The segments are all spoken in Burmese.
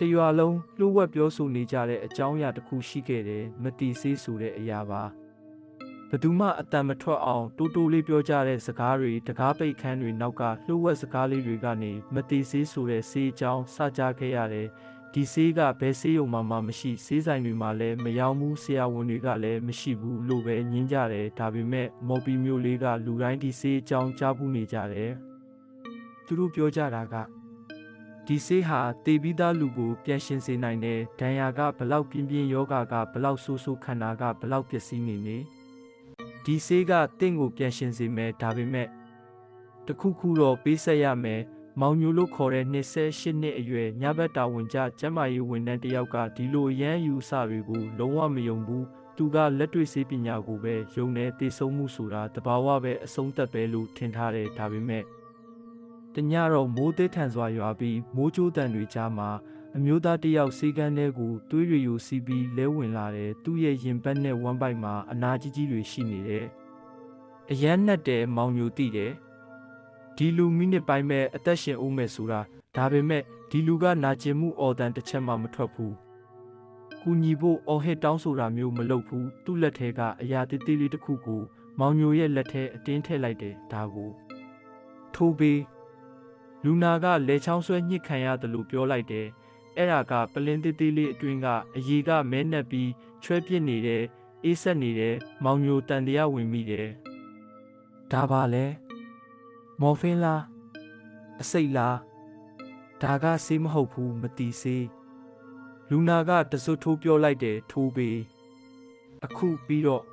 တရွာလုံးလှုပ်ဝက်ပြောဆိုနေကြတဲ့အကြောင်းအရာတစ်ခုရှိခဲ့တယ်မတီဆေးဆိုတဲ့အရာပါဘယ်သူမှအတန်မထွက်အောင်တိုးတိုးလေးပြောကြတဲ့စကားတွေတကားပိတ်ခန်းတွေနောက်ကလှုပ်ဝက်စကားလေးတွေကနေမတီဆေးဆိုတဲ့ဆေးအကြောင်းစကြားခဲ့ရတယ်ဒီဆေးကဘယ်ဆေးရုံမှမှမရှိဆေးဆိုင်တွေမှာလည်းမယောင်းဘူးဆရာဝန်တွေကလည်းမရှိဘူးလို့ပဲညင်းကြတယ်ဒါပေမဲ့မော်ပီမျိုးလေးကလူတိုင်းဒီဆေးအကြောင်းကြားဘူးနေကြတယ်သူတို့ပြောကြတာက ဒီဆေးဟာတေပြီးသားလူကိုပြန်ရှင်စေနိုင်တယ်ဒဏ်ရာကဘလောက်ပြင်းပြင်းယောဂါကဘလောက်ဆိုးဆိုးခန္ဓာကဘလောက်ပျက်စီးနေနေဒီဆေးကတင့်ကိုပြန်ရှင်စေမယ်ဒါပေမဲ့တခုခုတော့ပေးဆက်ရမယ်မောင်ညိုလို့ခေါ်တဲ့28နှစ်အရွယ်ညဘက်တာဝန်ကျကျမရေးဝန်ထမ်းတစ်ယောက်ကဒီလိုရမ်းယူအစတွေကိုလုံးဝမယုံဘူးသူကလက်တွေ့စေပညာကိုပဲယုံနေတည်ဆုံးမှုဆိုတာတဘာဝပဲအဆုံးသက်ပဲလို့ထင်ထားတယ်ဒါပေမဲ့ တညတော့မိုးသေးထန်စွာရွာပြီးမိုးကြိုးတန်တွေကြားမှာအမျိုးသားတစ်ယောက်စီကန်းထဲကိုသွေးတွေယူစီးပြီးလဲဝင်လာတယ်သူ့ရဲ့ရင်ဘတ်နဲ့ဝမ်းပိုက်မှာအနာကြီးကြီးတွေရှိနေတယ်အရန်နဲ့တယ်မောင်ညိုတိတယ်ဒီလူမိနစ်ပိုင်းမဲ့အသက်ရှင်ဦးမယ်ဆိုတာဒါပေမဲ့ဒီလူကနာကျင်မှုအော်တန်တစ်ချက်မှမထွက်ဘူးကူညီဖို့အော်ဟစ်တောင်းဆိုတာမျိုးမလုပ်ဘူးသူ့လက်ထဲကအရာတိတိလေးတစ်ခုကိုမောင်ညိုရဲ့လက်ထဲအတင်းထည့်လိုက်တယ်ဒါကိုထိုးပေး လူနာကလေချောင်းဆွဲညှစ်ခံရတယ်လို့ပြောလိုက်တယ်။အဲ့ဒါကပလင်းသေးသေးလေးအတွင်းကအရေကမဲနှက်ပြီးချွဲပစ်နေတယ်အေးဆက်နေတယ်မောင်မျိုးတန်တရားဝင်မိတယ်။ဒါပါလေမော်ဖင်လားအစိတ်လားဒါကဆေးမဟုတ်ဘူးမတီဆေးလူနာကတစွတ်ထိုးပြောလိုက်တယ်ထိုးပေးအခုပြီးတော့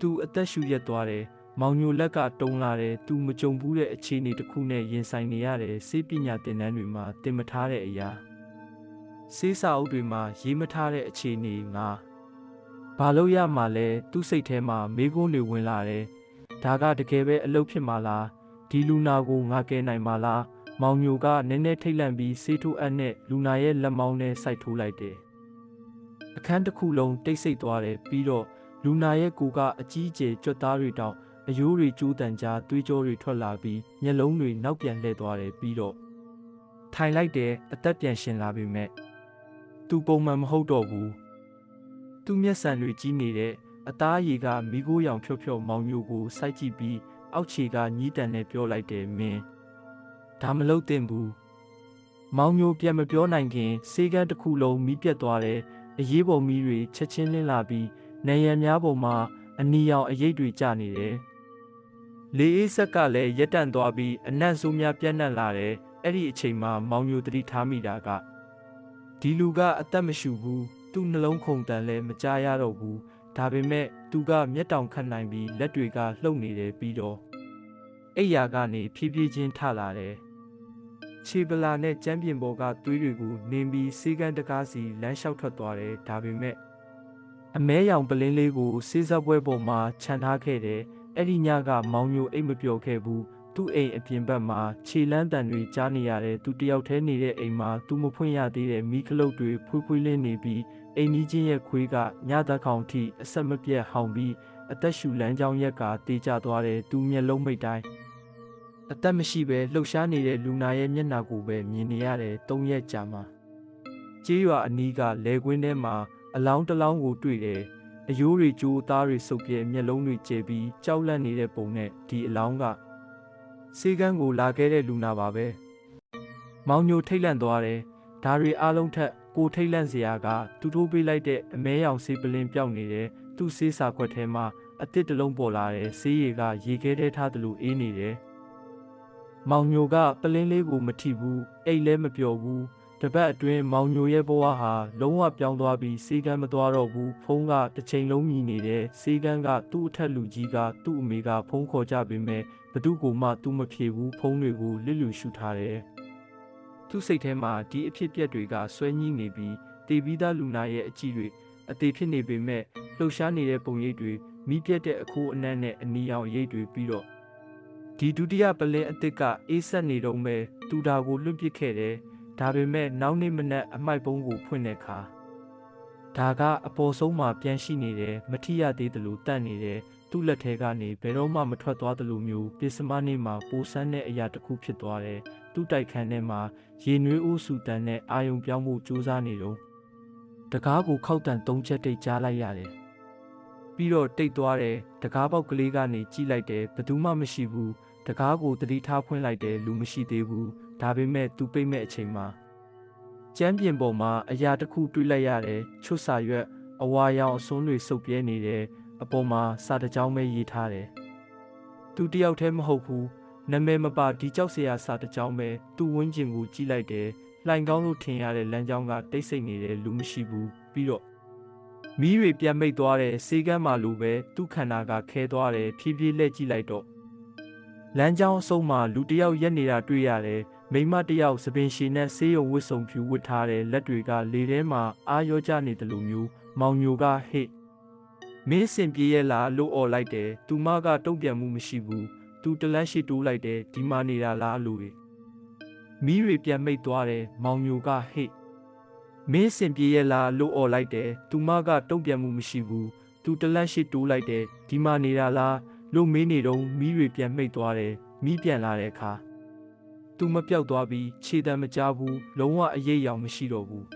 သူအသက်ရှူရက်သွားတယ် မောင်ညိုလက်ကတုံလာတယ်သူမကြုံဘူးတဲ့အခြေအနေတစ်ခုနဲ့ရင်ဆိုင်နေရတယ်စေပညာသင်တန်းတွေမှာသင်မထားတဲ့အရာစေးစာအုပ်တွေမှာရေးမထားတဲ့အခြေအနေငါဘာလို့ရမှာလဲသူ့စိတ်ထဲမှာမေးခွန်းတွေဝင်လာတယ်ဒါကတကယ်ပဲအလုပ်ဖြစ်မှာလားဒီလူနာကိုငါကဲနိုင်မှာလားမောင်ညိုကနည်းနည်းထိတ်လန့်ပြီးစေးထိုးအပ်နဲ့လူနာရဲ့လက်မောင်းနဲ့စိုက်ထိုးလိုက်တယ်အခန်းတစ်ခုလုံးတိတ်ဆိတ်သွားတယ်ပြီးတော့လူနာရဲ့ကိုယ်ကအကြီးအကျယ်ကြွက်သားတွေတောင် အယိုးတွေကျိုးတန်ကြားသွေးကြောတွေထွက်လာပြီးမျက်လုံးတွေနောက်ပြန်လှည့်သွားတယ်ပြီးတော့ထိုင်လိုက်တယ်အသက်ပြန်ရှင်လာပြီမဲ့သူပုံမှန်မဟုတ်တော့ဘူးသူမျက်စံတွေကြီးနေတဲ့အသားရည်ကမိโกရောင်ဖြော့ဖြော့မောင်မျိုးကိုစိုက်ကြည့်ပြီးအောက်ခြေကညီးတန်နဲ့ပြောလိုက်တယ်မင်းဒါမလုပ်သင့်ဘူးမောင်မျိုးပြန်မပြောနိုင်ခင်စေကန်းတစ်ခုလုံးမီးပြတ်သွားတယ်အရေးပေါ်မီးတွေချက်ချင်းလင်းလာပြီးနေရံများပေါ်မှာအနီရောင်အရိပ်တွေကျနေတယ်။ လေအေးဆက်ကလည်းရက်တန့်သွားပြီးအနက်ဆိုးများပြန့်နှံ့လာတယ်။အဲ့ဒီအချိန်မှာမောင်မျိုးတတိထားမိတာကဒီလူကအသက်မရှူဘူး။သူ့နှလုံးခုန်တန်လည်းမကြားရတော့ဘူး။ဒါပေမဲ့သူကမျက်တောင်ခတ်နိုင်ပြီးလက်တွေကလှုပ်နေတယ်ပြီးတော့အိယာကနေဖြည်းဖြည်းချင်းထလာတယ်။ခြေပလာနဲ့ကျမ်းပြင်ပေါ်ကသွေးတွေကိုနင်းပြီးစေကန်းတကားစီလမ်းလျှောက်ထွက်သွားတယ်။ဒါပေမဲ့အမဲရောင်ပလင်းလေးကိုစေးစပ်ပွဲပေါ်မှာခြံထားခဲ့တယ်။ အဲ့ဒီညကမောင်မျိုးအိတ်မပျော်ခဲ့ဘူး။သူ့အိမ်အပြင်ဘက်မှာခြေလန်းတန်တွေကြားနေရတယ်။သူတယောက်တည်းနေတဲ့အိမ်မှာသူမဖွင့်ရသေးတဲ့မိခလုတ်တွေဖွေးဖွေးလင်းနေပြီးအိမ်ကြီးချင်းရဲ့ခွေးကညသက်ခေါင်ထိအဆက်မပြတ်ဟောင်ပြီးအသက်ရှူလန်းကြောင်းရက်ကတေးကြသွားတယ်။သူမျက်လုံးမိတ်တိုင်းအသက်မရှိပဲလှုပ်ရှားနေတဲ့လူနာရဲ့မျက်နှာကိုပဲမြင်နေရတယ်။သုံးရက်ကြာမှကြေးရွာအနီးကလယ်ကွင်းထဲမှာအလောင်းတစ်လောင်းကိုတွေ့တယ်။ အယိုးတွေကြိုးသားတွေစုပ်ပြဲမျက်လုံးတွေကျဲပြီးကြောက်လန့်နေတဲ့ပုံနဲ့ဒီအလောင်းကစေကန်းကိုလာခဲ့တဲ့လူနာပါပဲ။မောင်ညိုထိတ်လန့်သွားတယ်။ဒါတွေအားလုံးထက်ကိုထိတ်လန့်စရာကသူတို့ပေးလိုက်တဲ့အမဲရောင်ဆေးပလင်းပြောက်နေတယ်။သူ့ဆေးစာခွက်ထဲမှာအတစ်တလုံးပေါ်လာတယ်။ဆေးရည်ကရေခဲထဲထားသလိုအေးနေတယ်။မောင်ညိုကပလင်းလေးကိုမထိဘူး။အိတ်လည်းမပျော်ဘူး။ တပတ်အတွင်းမောင်ညိုရဲ့ဘဝဟာလုံးဝပြောင်းသွားပြီးစေကန်းမသွားတော့ဘူးဖုန်းကတစ်ချိန်လုံးမြည်နေတယ်စေကန်းကသူ့အထက်လူကြီးကသူ့အမေကဖုန်းခေါ်ကြပေမဲ့ဘသူကမှသူမဖြေဘူးဖုန်းတွေကိုလစ်လူရှုထားတယ်သူ့စိတ်ထဲမှာဒီအဖြစ်ပြက်တွေကဆွဲညှိနေပြီးတေပြီးသားလူနာရဲ့အကြည့်တွေအသေးဖြစ်နေပေမဲ့လှုပ်ရှားနေတဲ့ပုံရိပ်တွေမိပြက်တဲ့အခိုးအနှံ့နဲ့အနီရောင်ရိပ်တွေပြီးတော့ဒီဒုတိယပလင်းအစ်စ်ကအေးဆက်နေတော့မဲ့သူတာကိုလွတ်ပစ်ခဲ့တယ် ဒါပေမဲ့နောက်နေ့မနက်အမိုက်ပုံးကိုဖွင့်တဲ့အခါဒါကအပေါ်ဆုံးမှာပြန်ရှိနေတယ်မထီရသေးတယ်လို့တတ်နေတယ်သူ့လက်ထဲကနေဘယ်တော့မှမထွက်သွားသလိုမျိုးပစ္စမနေ့မှာပိုဆန်းတဲ့အရာတစ်ခုဖြစ်သွားတယ်သူ့တိုက်ခန်းထဲမှာရေနွေးအိုးဆူတန်နဲ့အာယုံပြောင်းမှုစူးစမ်းနေတော့တကားကိုခောက်တန်သုံးချက်တိတ်ကြားလိုက်ရတယ်ပြီးတော့တိတ်သွားတယ်တကားပေါက်ကလေးကနေကြည့်လိုက်တယ်ဘယ်သူမှမရှိဘူးတကားကိုတတိထားဖွင့်လိုက်တယ်လူမရှိသေးဘူး ဒါပေမဲ့သူပိတ်မဲ့အချိန်မှာကျမ်းပြင်ပေါ်မှာအရာတစ်ခုတွေ့လိုက်ရတယ်ချွတ်စာရွက်အဝါရောင်အစွန်းတွေစုပ်ပြဲနေတယ်အပေါ်မှာစာတစ်ကြောင်းပဲရေးထားတယ်သူတယောက်တည်းမဟုတ်ဘူးနာမည်မပါဒီကြောက်စရာစာတစ်ကြောင်းပဲသူ့ဝန်းကျင်ကိုကြည့်လိုက်တယ်လှိုင်ကောင်းလို့ထင်ရတဲ့လမ်းကြောင်းကတိတ်ဆိတ်နေတဲ့လူမရှိဘူးပြီးတော့မီးတွေပြန်မိတ်သွားတဲ့စေကမ်းမှလိုပဲသူ့ခန္ဓာကခဲသွားတယ်ဖြည်းဖြည်းလှည့်ကြည့်လိုက်တော့လမ်းကြောင်းအဆုံးမှာလူတစ်ယောက်ရက်နေတာတွေ့ရတယ် မိမတစ်ယောက်သပင်ရှည်နဲ့ဆေးရုံဝတ်စုံဖြူဝတ်ထားတဲ့လက်တွေကလေထဲမှာအာရောကျနေတယ်လို့မျိုးမောင်ညိုကဟိတ်မင်းစင်ပြေးရဲ့လားလို့អော်လိုက်တယ်သူမကတုံ့ပြန်မှုမရှိဘူးသူတလန့်ရှိတိုးလိုက်တယ်ဒီမှာနေတာလားလို့မီးတွေပြန်မိတ်သွားတယ်မောင်ညိုကဟိတ်မင်းစင်ပြေးရဲ့လားလို့អော်လိုက်တယ်သူမကတုံ့ပြန်မှုမရှိဘူးသူတလန့်ရှိတိုးလိုက်တယ်ဒီမှာနေတာလားလို့မေးနေတော့မီးတွေပြန်မိတ်သွားတယ်မီးပြန်လာတဲ့အခါ သူမပြောက်သွားပြီးခြေတံမကြဘူးလုံးဝအရေးရောင်မရှိတော့ဘူး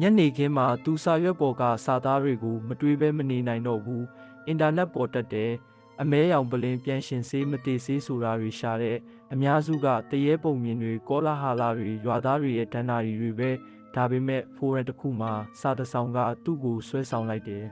ညနေခင်းမှာသူစာရွက်ပေါ်ကစာသားတွေကိုမတွေးဘဲမနေနိုင်တော့ဘူးအင်တာနက်ပေါ်တက်တယ်အမဲရောင်ပလင်ပြန်ရှင်စေးမတေစေးဆိုတာတွေရှာတဲ့အများစုကတရေပုံမြင်တွေကောလာဟာလာတွေရွာသားတွေရဲ့တန်တာတွေပဲဒါပေမဲ့ဖိုရန်တစ်ခုမှာစာတဆောင်ကသူ့ကိုဆွဲဆောင်လိုက်တယ်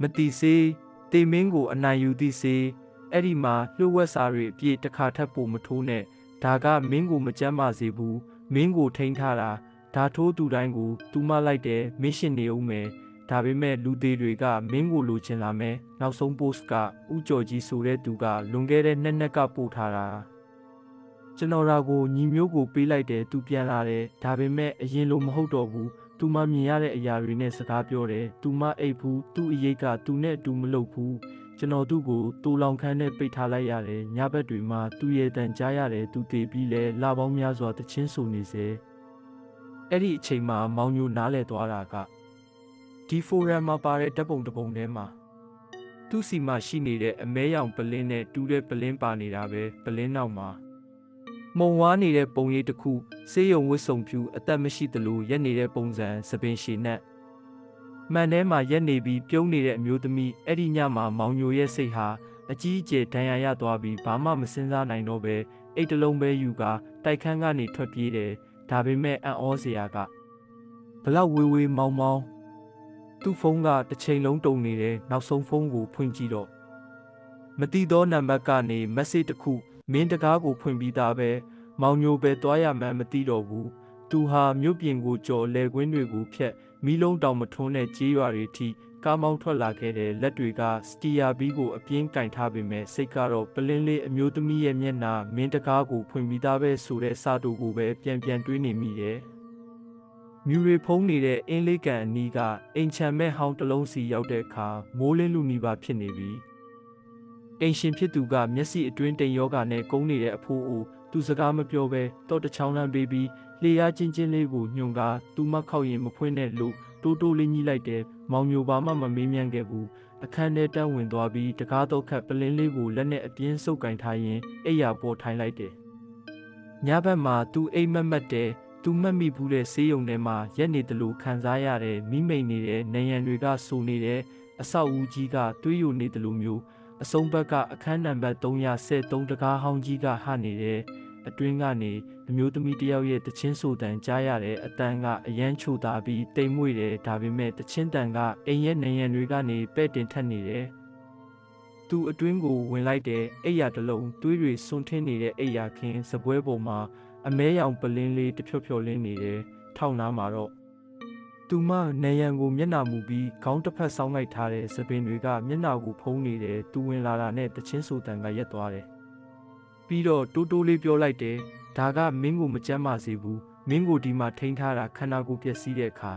မတီစေးတေမင်းကိုအနိုင်ယူသည့်စေးအဲ့ဒီမှာလှုပ်ဝက်စာတွေအပြည့်တစ်ခါထပ်ပို့မထိုးနဲ့ ဒါကမင်းကိုမကြမ်းပါစေဘူးမင်းကိုထိန်းထားတာဒါထိုးသူတိုင်းကိုသူမလိုက်တယ်မင်းရှင်နေဦးမယ်ဒါပေမဲ့လူသေးတွေကမင်းကိုလိုချင်လာမယ်နောက်ဆုံး post ကဥကြော်ကြီးဆိုတဲ့သူကလွန်ခဲ့တဲ့နှစ်နက်ကပို့ထားတာကျွန်တော်ရာကိုညီမျိုးကိုပေးလိုက်တယ်သူပြန်လာတယ်ဒါပေမဲ့အရင်လိုမဟုတ်တော့ဘူးသူမမြင်ရတဲ့အရာတွေနဲ့စကားပြောတယ်သူမအိတ်ဘူးသူ့အရေးကသူနဲ့အတူမလုပ်ဘူး ကျွန်တော်သူ့ကိုတူလောင်ခန်းနဲ့ပိတ်ထားလိုက်ရတယ်ညဘက်တွေမှာသူ့ရဲ့တန်ကြားရတယ်သူတည်ပြီးလဲလာပေါင်းများစွာတချင်းဆူနေစေအဲ့ဒီအချိန်မှာမောင်ညိုနားလဲသွားတာကဒီဖိုရမ်မှာပါတဲ့ဓပုံတပုံထဲမှာသူ့စီမှာရှိနေတဲ့အမဲရောင်ပလင်းနဲ့တူးတဲ့ပလင်းပါနေတာပဲပလင်းနောက်မှာမုံဝါးနေတဲ့ပုံရိပ်တစ်ခုဆေးရုံဝတ်စုံဖြူအသက်မရှိသလိုရက်နေတဲ့ပုံစံသပင်ရှည်နဲ့ မှန်ထဲမှာရက်နေပြီးပြုံးနေတဲ့အမျိုးသမီးအဲ့ဒီညမှာမောင်ညိုရဲ့စိတ်ဟာအကြီးအကျယ်ဒဏ်ရာရသွားပြီးဘာမှမစင်စားနိုင်တော့ပဲအိတ်တလုံးပဲယူကတိုက်ခန်းကနေထွက်ပြေးတယ်ဒါပေမဲ့အံ့ဩစရာကဘလောက်ဝေးဝေးမောင်းမောင်းသူ့ဖုန်းကတစ်ချိန်လုံးတုံနေတယ်နောက်ဆုံးဖုန်းကိုဖွင့်ကြည့်တော့မတိသောနံပါတ်ကနေ message တစ်ခုမင်းတကားကိုဖွင့်ပြီးသားပဲမောင်ညိုပဲသွားရမှန်းမသိတော့ဘူးသူဟာမြို့ပြင်ကိုကြော်လဲကွင်းတွေကိုဖျက် မီးလုံးတောင်မထွန်းတဲ့ကြေးရွာတွေထိကားမောင်းထွက်လာခဲ့တဲ့လက်တွေကစတီယာဘီကိုအပြင်းကင်ထားပေမဲ့စိတ်ကတော့ပလင်းလေးအမျိုးသမီးရဲ့မျက်နှာမင်းတကားကိုဖွင့်ပြီးသားပဲဆိုတဲ့စာတူကိုပဲပြန်ပြန်တွေးနေမိတယ်မြူရီဖုံးနေတဲ့အင်းလေးကန်အနီးကအိမ်ချံမဲ့ဟောင်းတစ်လုံးစီရောက်တဲ့အခါမိုးလင်းလူနီပါဖြစ်နေပြီအိမ်ရှင်ဖြစ်သူကမျက်စိအတွင်းတိမ်ယောဂါနဲ့ကုန်းနေတဲ့အဖိုးအို သူစကားမပြောဘဲတော့တချောင်းလန်းပေးပြီးလေယာချင်းချင်းလေးကိုညွန်ကားသူမခောက်ရင်မဖွင့်တဲ့လို့တိုးတိုးလေးကြီးလိုက်တယ်မောင်မျိုးပါမှမမေးမြန်းခဲ့ဘူးအခန်းထဲတန်းဝင်သွားပြီးတကားတော့ခတ်ပလင်းလေးကိုလက်နဲ့အပြင်းဆုပ်ကင်ထားရင်အိယာပေါ်ထိုင်လိုက်တယ်ညဘက်မှာသူအိမ်မက်မက်တယ်သူမှတ်မိဘူးတဲ့ဆေးရုံထဲမှာရက်နေတယ်လို့ခံစားရတဲ့မိမိန်နေတဲ့နေရန်တွေကဆိုနေတဲ့အဆောက်အဦကြီးကတွေးယိုနေတယ်လို့မျိုး အစုံဘက်ကအခန်းနံပါတ်373တကားဟောင်းကြီးကဟနေတဲ့အတွင်းကနေအမျိုးသမီးတယောက်ရဲ့တချင်းဆိုတန်ကြားရတဲ့အတန်ကအရန်ချိုတာပြီးတိမ်မွေ့တယ်ဒါပေမဲ့တချင်းတန်ကအိမ်ရဲ့နေရန်တွေကနေပဲ့တင်ထက်နေတယ်သူအတွင်းကိုဝင်လိုက်တဲ့အိယာတလုံးသွေးတွေစွန့်ထင်းနေတဲ့အိယာခင်းစပွဲပေါ်မှာအမဲရောင်ပလင်းလေးတဖြော့ဖြော့လင်းနေတယ်ထောက်နားမှာတော့ သူမနေရန်ကိုမျက်နှာမူပြီးခေါင်းတစ်ဖက်ဆောင်းလိုက်ထားတဲ့စပင်တွေကမျက်နှာကိုဖုံးနေတယ်သူဝင်လာတာနဲ့တချင်းဆိုတန်ကရက်သွားတယ်ပြီးတော့တိုးတိုးလေးပြောလိုက်တယ်ဒါကမင်းကိုမကြမ်းပါစေဘူးမင်းကိုဒီမှာထိန်းထားတာခန္ဓာကိုယ်ပျက်စီးတဲ့အခါ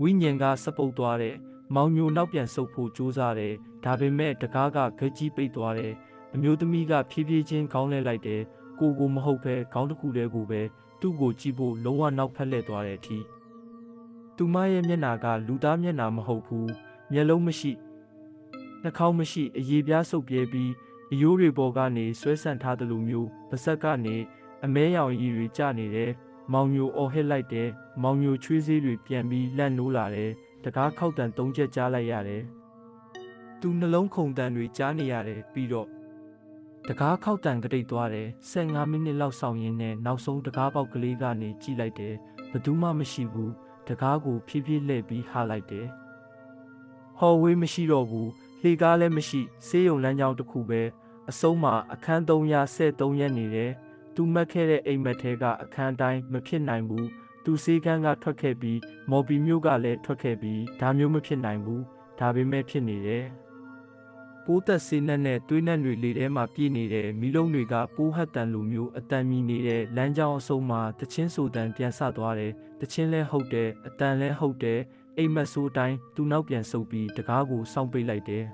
ဝိညာဉ်ကစပုတ်သွားတယ်မောင်ညိုနောက်ပြန်ဆုပ်ဖို့ကြိုးစားတယ်ဒါပေမဲ့တကားကဂကြီးပိတ်သွားတယ်အမျိုးသမီးကဖြည်းဖြည်းချင်းခေါင်းလဲလိုက်တယ်ကိုကိုမဟုတ်ပဲခေါင်းတစ်ခုတည်းကိုပဲသူ့ကိုကြည့်ဖို့လုံးဝနောက်ဖက်လှည့်သွားတဲ့အထိ သူမရဲ့မျက်နာကလူသားမျက်နာမဟုတ်ဘူးမျက်လုံးမရှိနှာခေါင်းမရှိအရေပြားဆုပ်ပြဲပြီးအယိုးတွေပေါ်ကနေဆွဲဆန့်ထားသလိုမျိုးပါဇက်ကနေအမဲရောင်ရည်တွေကျနေတယ်မောင်မျိုးအော်ဟစ်လိုက်တယ်မောင်မျိုးချွေးစေးတွေပြန်ပြီးလန့်နိုးလာတယ်တကားခောက်တန်သုံးချက်ကြားလိုက်ရတယ်သူနှလုံးခုန်တန်တွေကြားနေရတယ်ပြီးတော့တကားခောက်တန်ကတိတ်သွားတယ်15မိနစ်လောက်ဆောင်ရင်းနဲ့နောက်ဆုံးတကားပေါက်ကလေးကနေကြည့်လိုက်တယ်ဘယ်သူမှမရှိဘူး တကားကိုဖြည်းဖြည်းလှည့်ပြီးဟာလိုက်တယ်ဟော်ဝေးမရှိတော့ဘူးလှေကားလည်းမရှိဆေးရုံလမ်းကြောင်းတစ်ခုပဲအဆုံးမှာအခန်း373ရက်နေတယ်သူမှတ်ခဲ့တဲ့အိမ်မက်ထဲကအခန်းတိုင်းမဖြစ်နိုင်ဘူးသူစေးကန်းကထွက်ခဲ့ပြီးမော်ဘီမျိုးကလည်းထွက်ခဲ့ပြီးဒါမျိုးမဖြစ်နိုင်ဘူးဒါပေမဲ့ဖြစ်နေတယ် ပိုးသက်စေးနဲ့နဲ့သွေးနဲ့တွေလေထဲမှာပြည့်နေတဲ့မီးလုံးတွေကပိုးဟတ်တန်လိုမျိုးအတန်မြည်နေတဲ့လမ်းကြောင်းအစုံမှာတချင်းဆိုတန်ပြန်ဆသွားတယ်တချင်းလဲဟုတ်တယ်အတန်လဲဟုတ်တယ်အိမ်မက်ဆိုးတိုင်းသူနောက်ပြန်ဆုပ်ပြီးတကားကိုစောင့်ပိတ်လိုက်တယ်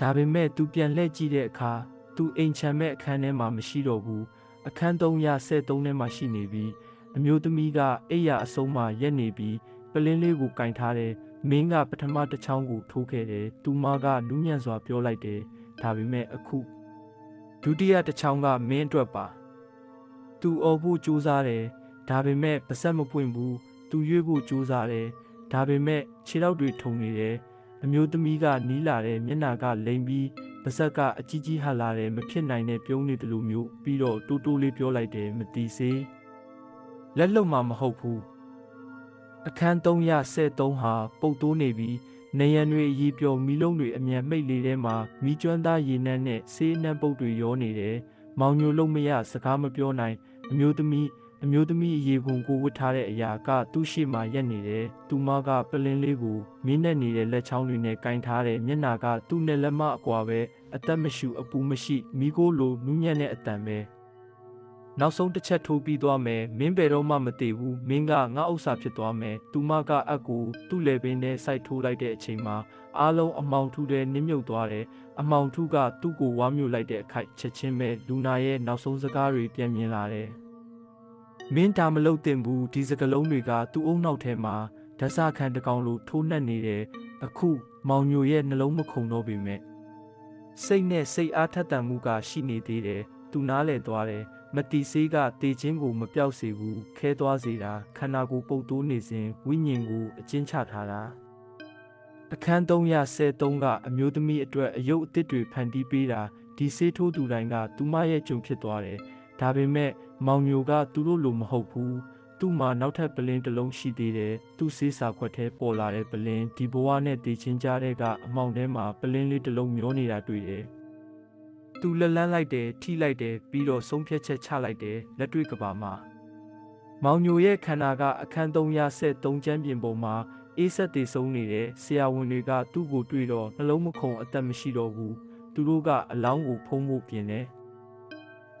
ဒါပေမဲ့သူပြန်လှည့်ကြည့်တဲ့အခါသူအိမ်ချမ်းမဲ့အခန်းထဲမှာမရှိတော့ဘူးအခန်း373ထဲမှာရှိနေပြီးအမျိုးသမီးကအိယာအဆုံးမှာရက်နေပြီးပလင်းလေးကိုကင်ထားတယ် မင်းကပထမတစ်ချောင်းကိုထိုးခဲ့တယ်သူမကနူးညံ့စွာပြောလိုက်တယ်ဒါပေမဲ့အခုဒုတိယတစ်ချောင်းကမင်းအတွက်ပါသူအော်ဖို့ကြိုးစားတယ်ဒါပေမဲ့ပါဆက်မပွင့်ဘူးသူရွေးဖို့ကြိုးစားတယ်ဒါပေမဲ့ခြေထောက်တွေထုံနေတယ်အမျိုးသမီးကနီးလာတဲ့မျက်နှာကလိမ်ပြီးပါဆက်ကအကြီးကြီးဟလာတယ်မဖြစ်နိုင်တဲ့ပြုံးနေတယ်လို့မျိုးပြီးတော့တိုးတိုးလေးပြောလိုက်တယ်မတီးစေးလက်လုံမှာမဟုတ်ဘူး အခန်း373ဟာပုတ်တိုးနေပြီးနေရန်တွေအည်ပျော်မီးလုံးတွေအမြန်မိတ်လေးထဲမှာမီးကျွမ်းသားရေနံနဲ့ဆေးနှံပုတ်တွေရောနေတယ်။မောင်ညိုလုံးမရစကားမပြောနိုင်အမျိုးသမီးအမျိုးသမီးအရေပုံကိုဝတ်ထားတဲ့အရာကသူ့ရှိမှရက်နေတယ်။သူမကပလင်းလေးကိုမင်းနဲ့နေတဲ့လက်ချောင်းတွေနဲ့ကင်ထားတဲ့မျက်နာကသူ့နဲ့လက်မအကွာပဲအသက်မရှူအပူမရှိမိကိုလိုနူးညံ့တဲ့အတန်ပဲ။ နောက်ဆုံးတစ်ချက်ထိုးပြီးသွားမယ်မင်းဘယ်တော့မှမသိဘူးမင်းကငါဥစ္စာဖြစ်သွားမယ်သူမကအက်ကိုသူ့လေပင်နဲ့စိုက်ထိုးလိုက်တဲ့အချိန်မှာအားလုံးအမောင်ထူတဲ့နင်းမြုပ်သွားတယ်အမောင်ထူကသူ့ကိုဝါမြူလိုက်တဲ့အခိုက်ချက်ချင်းပဲလူနာရဲ့နောက်ဆုံးစကားတွေပြန်မြင်လာတယ်မင်းဒါမလုပ်တင်ဘူးဒီစကလုံးတွေကသူ့အုံနောက်ထဲမှာဓာတ်ဆခံတကောင်လိုထိုးနှက်နေတယ်အခုမောင်ညိုရဲ့နှလုံးမခုန်တော့ပေမဲ့စိတ်နဲ့စိတ်အားထက်သန်မှုကရှိနေသေးတယ်သူနားလဲသွားတယ် မတီဆေးကတေချင်းကိုမပြောက်စေဘူးခဲသွားစေတာခန္ဓာကိုယ်ပုတ်တိုးနေစဉ်ဝိညာဉ်ကိုအကျဉ်းချထားတာအခန်း313ကအမျိုးသမီးအတွက်အယုတ်အသစ်တွေဖန်တီးပေးတာဒီဆေးထိုးသူတိုင်းကသူမရဲ့ကြုံဖြစ်သွားတယ်ဒါပေမဲ့မောင်မျိုးကသူတို့လိုမဟုတ်ဘူးသူ့မှာနောက်ထပ်ပလင်းတစ်လုံးရှိသေးတယ်သူ့ဆေးစာခွက်ထဲပေါ်လာတဲ့ပလင်းဒီဘဝနဲ့တည်ချင်းကြတဲ့ကအမောင်ထဲမှာပလင်းလေးတစ်လုံးမျောနေတာတွေ့တယ် သူလက်လန်းလိုက်တယ်ထိလိုက်တယ်ပြီးတော့ဆုံးဖြတ်ချက်ချလိုက်တယ်လက်တွေ့ကဘာမှာမောင်ညိုရဲ့ခန္ဓာကအခန်း373ကျမ်းပြင်ပေါ်မှာအေးဆက်တည်ဆုံးနေတဲ့ဆရာဝန်တွေကသူ့ကိုတွေ့တော့နှလုံးမခုန်အသက်မရှိတော့ဘူးသူတို့ကအလောင်းကိုဖုံးဖို့ပြင်တယ်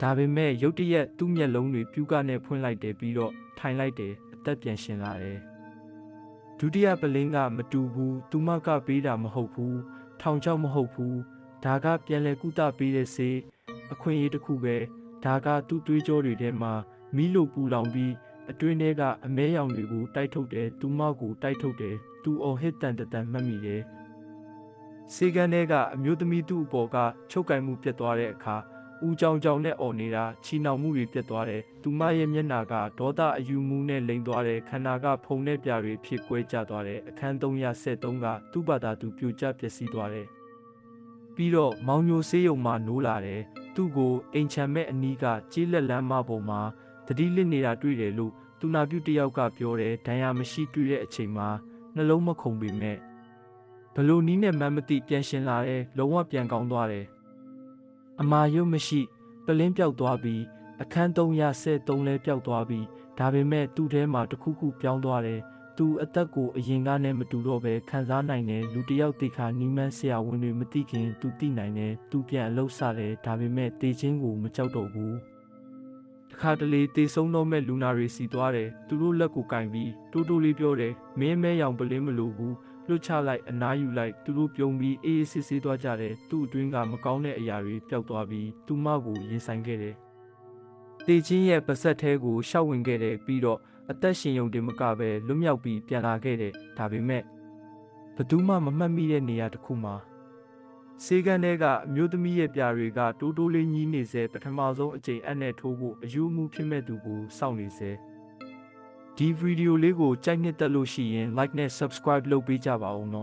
ဒါပေမဲ့ရုတ်တရက်သူ့မျက်လုံးတွေပြူးကနဲ့ဖွင့်လိုက်တယ်ပြီးတော့ထိုင်လိုက်တယ်အသက်ပြန်ရှင်လာတယ်ဒုတိယပလင်းကမတူဘူးသူမကပေးတာမဟုတ်ဘူးထောင်ချောက်မဟုတ်ဘူး ဒါကပြန်လဲကုသပေးတဲ့ဆေးအခွင့်အရေးတစ်ခုပဲဒါကသူ့တွေးကြောတွေထဲမှာမီးလိုပူလောင်ပြီးအတွင်းထဲကအမဲရောင်တွေကိုတိုက်ထုတ်တယ်သူမောက်ကိုတိုက်ထုတ်တယ်သူအော်ဟစ်တန်တန်မှတ်မိတယ်စေကန်ထဲကအမျိုးသမီးသူ့အပေါ်ကချုပ်ကင်မှုပြတ်သွားတဲ့အခါဦးကြောင်ကြောင်နဲ့អော်နေတာချီနှောင်မှုတွေပြတ်သွားတယ်သူမရဲ့မျက်နှာကဒေါသအယူမှုနဲ့လိမ်သွားတယ်ခန္ဓာကဖုံတဲ့ပြာတွေဖြစ်ကွဲကျသွားတယ်အခန်း373ကသူ့ဘာသာသူပြိုကျပျက်စီးသွားတယ် ပြီးတော့မောင်ညိုဆေးရုံမှာနိုးလာတယ်သူ့ကိုအိမ်ချမ်းမဲ့အနီးကကြေးလက်လမ်းမပေါ်မှာတတိလစ်နေတာတွေ့တယ်လို့သူနာပြုတယောက်ကပြောတယ်ဒဏ်ရာမရှိတွေ့တဲ့အချိန်မှာနှလုံးမခုန်ပေမဲ့ဘလို့နီးနဲ့မမ်းမသိပြန်ရှင်လာတယ်လုံးဝပြန်ကောင်းသွားတယ်အမာရုပ်မရှိပလင်းပြောက်သွားပြီးအခန်း373လဲပြောက်သွားပြီးဒါပေမဲ့သူ့ထဲမှာတခုခုပြောင်းသွားတယ် သူအသက်ကိုအရင်ကနဲ့မတူတော့ပဲခံစားနိုင်တယ်လူတယောက်တိခါနီးမန်းဆရာဝန်တွေမသိခင်သူသိနိုင်တယ်သူပြန်အလုပ်စတယ်ဒါပေမဲ့တေချင်းကိုမကြောက်တော့ဘူးတခါတလေတေဆုံးတော့မဲ့လူနာတွေစီသွားတယ်သူတို့လက်ကိုကင်ပြီးတိုးတိုးလေးပြောတယ်မင်းမဲရောင်ပလင်းမလို့ဘူးလွတ်ချလိုက်အနားယူလိုက်သူတို့ပြုံးပြီးအေးအေးဆေးဆေးသွားကြတယ်သူ့အတွင်းကမကောင်းတဲ့အရာတွေပျောက်သွားပြီးသူမကိုရင်ဆိုင်ခဲ့တယ်တေချင်းရဲ့ပါဆက်သေးကိုရှောက်ဝင်ခဲ့တယ်ပြီးတော့ အသက်ရှင်ရုံတင်မကပဲလွတ်မြောက်ပြီးပြန်လာခဲ့တယ်ဒါပေမဲ့ဘသူမှမမှတ်မိတဲ့နေရာတစ်ခုမှာစေကန်ထဲကအမျိုးသမီးရဲ့ပြာတွေကတိုးတိုးလေးညီးနေစေပထမဆုံးအကြိမ်အနဲ့ထိုးဖို့အယူအမှုဖြစ်မဲ့သူကိုစောင့်နေစေဒီဗီဒီယိုလေးကိုကြိုက်နှစ်သက်လို့ရှိရင် like နဲ့ subscribe လုပ်ပေးကြပါဦးနော်